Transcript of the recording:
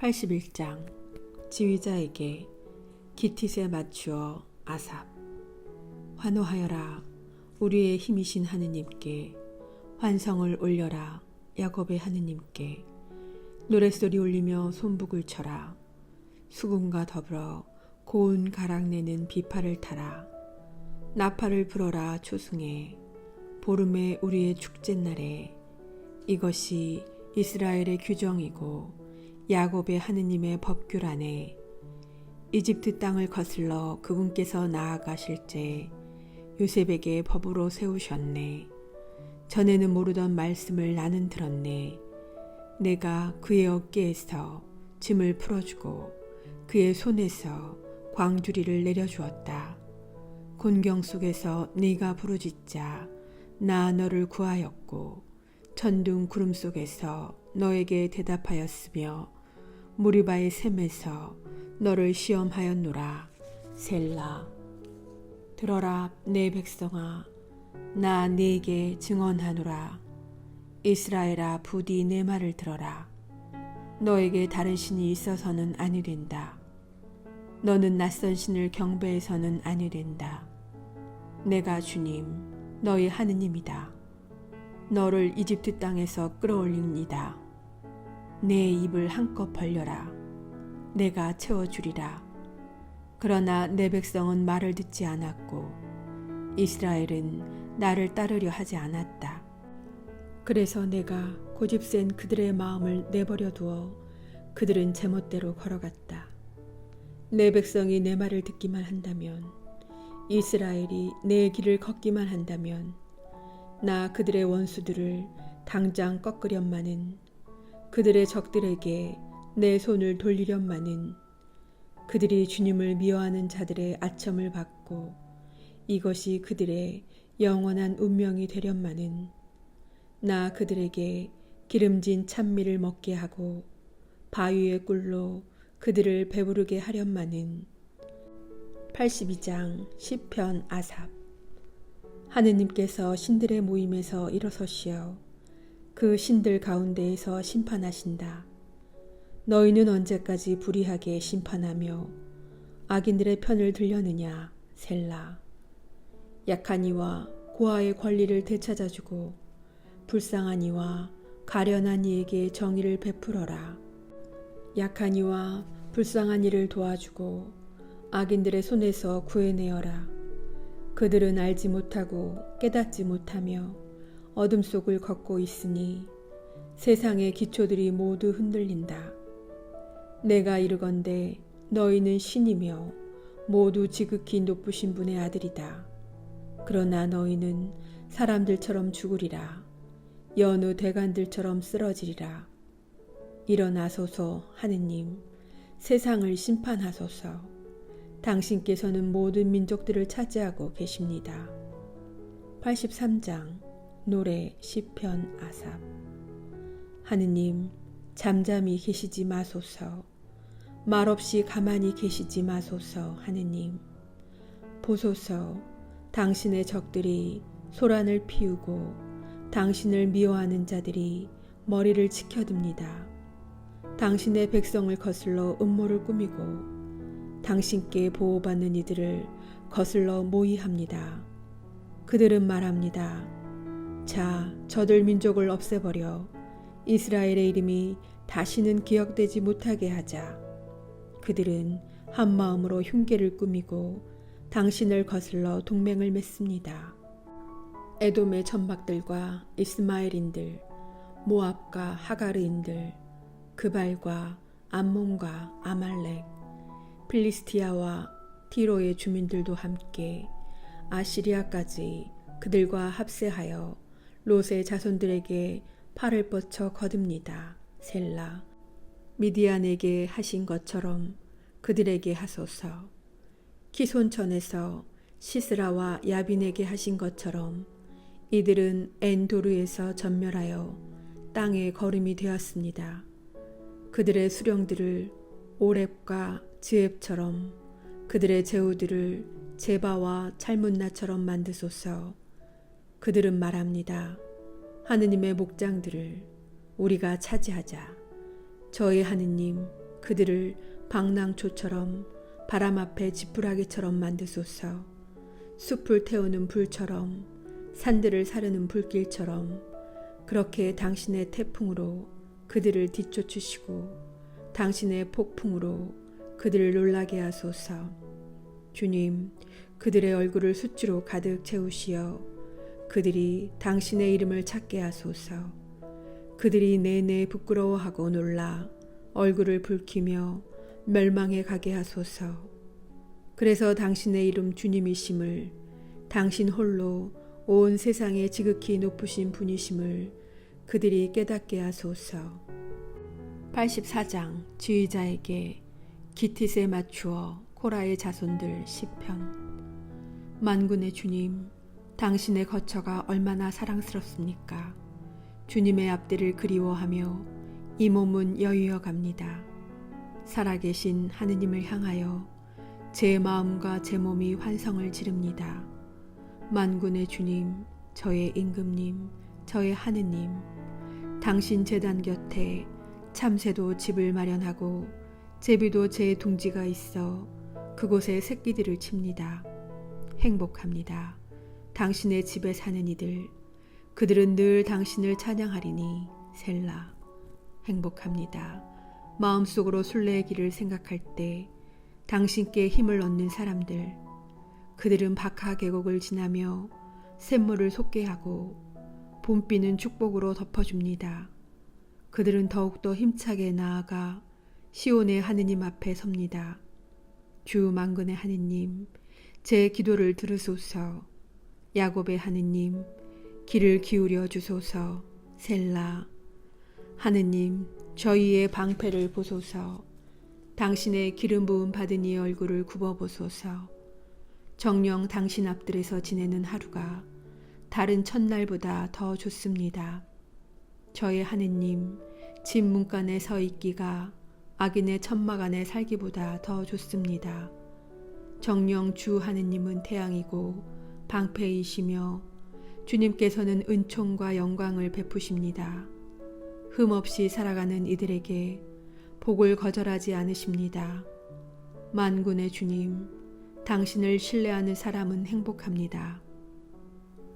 81장. 지휘자에게 기티스에 맞추어 아삽. 환호하여라 우리의 힘이신 하느님께. 환성을 올려라 야곱의 하느님께. 노랫소리 올리며 손북을 쳐라. 수금과 더불어 고운 가락내는 비파를 타라. 나팔을 불어라 초승에 보름에 우리의 축제날에. 이것이 이스라엘의 규정이고 야곱의 하느님의 법규 안에 이집트 땅을 거슬러 그분께서 나아가실 때 요셉에게 법으로 세우셨네. 전에는 모르던 말씀을 나는 들었네. 내가 그의 어깨에서 짐을 풀어주고 그의 손에서 광주리를 내려주었다. 곤경 속에서 네가 부르짖자 나 너를 구하였고 천둥 구름 속에서 너에게 대답하였으며 무리바의 샘에서 너를 시험하였노라. 셀라 들어라 내 백성아. 나 네게 증언하노라. 이스라엘아 부디 내 말을 들어라. 너에게 다른 신이 있어서는 아니 된다. 너는 낯선 신을 경배해서는 아니 된다. 내가 주님 너희 하느님이다. 너를 이집트 땅에서 끌어올립니다 내 입을 한껏 벌려라. 내가 채워주리라. 그러나 내 백성은 말을 듣지 않았고 이스라엘은 나를 따르려 하지 않았다. 그래서 내가 고집센 그들의 마음을 내버려 두어 그들은 제멋대로 걸어갔다. 내 백성이 내 말을 듣기만 한다면 이스라엘이 내 길을 걷기만 한다면 나 그들의 원수들을 당장 꺾으련마는 그들의 적들에게 내 손을 돌리련마는 그들이 주님을 미워하는 자들의 아첨을 받고 이것이 그들의 영원한 운명이 되련마는 나 그들에게 기름진 찬미를 먹게 하고 바위의 꿀로 그들을 배부르게 하련마는. 82장 시편 아삽. 하느님께서 신들의 모임에서 일어서시어 그 신들 가운데에서 심판하신다. 너희는 언제까지 불의하게 심판하며 악인들의 편을 들려느냐 셀라. 약한 이와 고아의 권리를 되찾아주고 불쌍한 이와 가련한 이에게 정의를 베풀어라. 약한 이와 불쌍한 이를 도와주고 악인들의 손에서 구해내어라. 그들은 알지 못하고 깨닫지 못하며 어둠 속을 걷고 있으니 세상의 기초들이 모두 흔들린다. 내가 이르건대 너희는 신이며 모두 지극히 높으신 분의 아들이다. 그러나 너희는 사람들처럼 죽으리라. 여느 대간들처럼 쓰러지리라. 일어나소서 하느님, 세상을 심판하소서. 당신께서는 모든 민족들을 차지하고 계십니다. 83장 노래 시편 아삽 하느님 잠잠히 계시지 마소서 말없이 가만히 계시지 마소서 하느님 보소서 당신의 적들이 소란을 피우고 당신을 미워하는 자들이 머리를 치켜듭니다. 당신의 백성을 거슬러 음모를 꾸미고 당신께 보호받는 이들을 거슬러 모의합니다. 그들은 말합니다. 자, 저들 민족을 없애버려 이스라엘의 이름이 다시는 기억되지 못하게 하자. 그들은 한 마음으로 흉계를 꾸미고 당신을 거슬러 동맹을 맺습니다. 에돔의 천막들과 이스마엘인들, 모압과 하가르인들, 그발과 암몬과 아말렉, 필리스티아와 티로의 주민들도 함께 아시리아까지 그들과 합세하여 롯의 자손들에게 팔을 뻗쳐 거듭니다. 셀라. 미디안에게 하신 것처럼 그들에게 하소서. 키손천에서 시스라와 야빈에게 하신 것처럼 이들은 엔도르에서 전멸하여 땅의 거름이 되었습니다. 그들의 수령들을 오랩과 지앱처럼 그들의 제후들을 제바와 찰문나처럼 만드소서. 그들은 말합니다. 하느님의 목장들을 우리가 차지하자. 저희 하느님, 그들을 방랑초처럼 바람 앞에 지푸라기처럼 만드소서. 숲을 태우는 불처럼 산들을 사르는 불길처럼 그렇게 당신의 태풍으로 그들을 뒤쫓으시고 당신의 폭풍으로 그들을 놀라게 하소서. 주님, 그들의 얼굴을 수치로 가득 채우시어 그들이 당신의 이름을 찾게 하소서. 그들이 내내 부끄러워하고 놀라 얼굴을 붉히며 멸망해 가게 하소서. 그래서 당신의 이름 주님이심을 당신 홀로 온 세상에 지극히 높으신 분이심을 그들이 깨닫게 하소서. 84장 지휘자에게 기티스에 맞추어 코라의 자손들 시편 만군의 주님 당신의 거처가 얼마나 사랑스럽습니까 주님의 앞뒤를 그리워하며 이 몸은 여유어 갑니다 살아계신 하느님을 향하여 제 마음과 제 몸이 환성을 지릅니다 만군의 주님 저의 임금님 저의 하느님 당신 재단 곁에 참새도 집을 마련하고 제비도 제 둥지가 있어 그곳에 새끼들을 칩니다. 행복합니다. 당신의 집에 사는 이들 그들은 늘 당신을 찬양하리니 셀라 행복합니다. 마음속으로 순례의 길을 생각할 때 당신께 힘을 얻는 사람들 그들은 박하 계곡을 지나며 샘물을 솟게 하고 봄비는 축복으로 덮어줍니다. 그들은 더욱더 힘차게 나아가 시온의 하느님 앞에 섭니다. 주 만군의 하느님, 제 기도를 들으소서. 야곱의 하느님, 귀를 기울여 주소서. 셀라. 하느님, 저희의 방패를 보소서. 당신의 기름 부음 받은 이의 얼굴을 굽어보소서. 정령 당신 앞들에서 지내는 하루가 다른 첫날보다 더 좋습니다. 저의 하느님, 집 문간에 서 있기가 악인의 천막 안에 살기보다 더 좋습니다. 정령 주 하느님은 태양이고 방패이시며 주님께서는 은총과 영광을 베푸십니다. 흠없이 살아가는 이들에게 복을 거절하지 않으십니다. 만군의 주님, 당신을 신뢰하는 사람은 행복합니다.